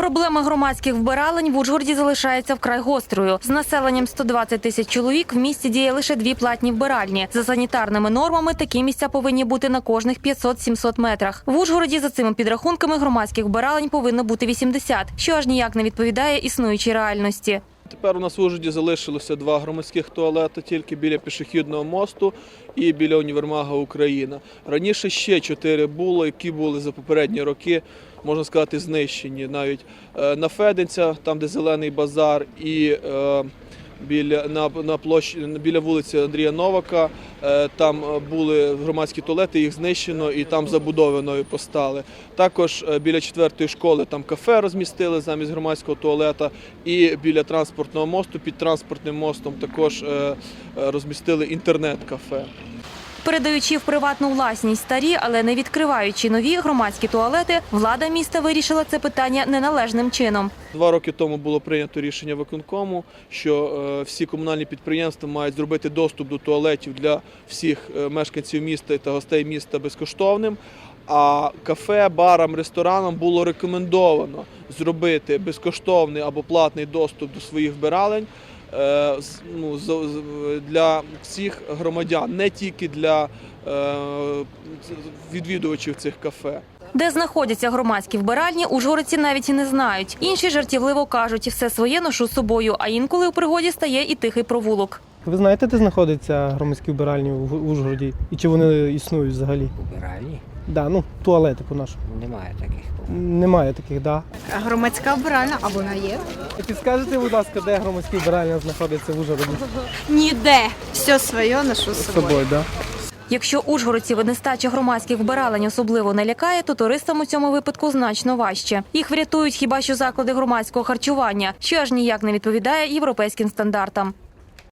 Проблема громадських вбиралень в Ужгороді залишається вкрай гострою. З населенням 120 тисяч чоловік в місті діє лише дві платні вбиральні. За санітарними нормами такі місця повинні бути на кожних 500-700 метрах. В Ужгороді за цими підрахунками громадських вбиралень повинно бути 80, що аж ніяк не відповідає існуючій реальності. Тепер у нас в Ужгороді залишилося два громадських туалети тільки біля пішохідного мосту і біля універмага Україна. Раніше ще чотири було, які були за попередні роки, можна сказати, знищені. Навіть е, на Феденця, там де зелений базар, і е, біля на, на площі біля вулиці Андрія Новака. е, Там е, були громадські туалети, їх знищено і там забудованою постали. Також е, біля четвертої школи там кафе розмістили замість громадського туалета. І біля транспортного мосту під транспортним мостом також розмістили інтернет-кафе. Передаючи в приватну власність старі, але не відкриваючи нові громадські туалети, влада міста вирішила це питання неналежним чином. Два роки тому було прийнято рішення виконкому, що е, всі комунальні підприємства мають зробити доступ до туалетів для всіх е, мешканців міста та гостей міста безкоштовним. А кафе, барам, ресторанам було рекомендовано зробити безкоштовний або платний доступ до своїх вбиралень ну, з- з- для всіх громадян, не тільки для е, відвідувачів цих кафе. Де знаходяться громадські вбиральні, ужгородці навіть і не знають. Інші жартівливо кажуть, все своє ношу з собою, а інколи у пригоді стає і тихий провулок. Ви знаєте, де знаходяться громадські вбиральні в Ужгороді? І чи вони існують взагалі? Убиральні? Да, ну, туалети по-нашому. Немає таких. Немає таких, да. Громадська вбиральна, а вона є? Підскажете, будь ласка, де громадські вбиральня знаходяться в Ужгороді? Ніде. Все своє ношу з З собою. собою, да. Якщо ужгородців нестача громадських вбиралень особливо не лякає, то туристам у цьому випадку значно важче. Їх врятують хіба що заклади громадського харчування, що аж ніяк не відповідає європейським стандартам.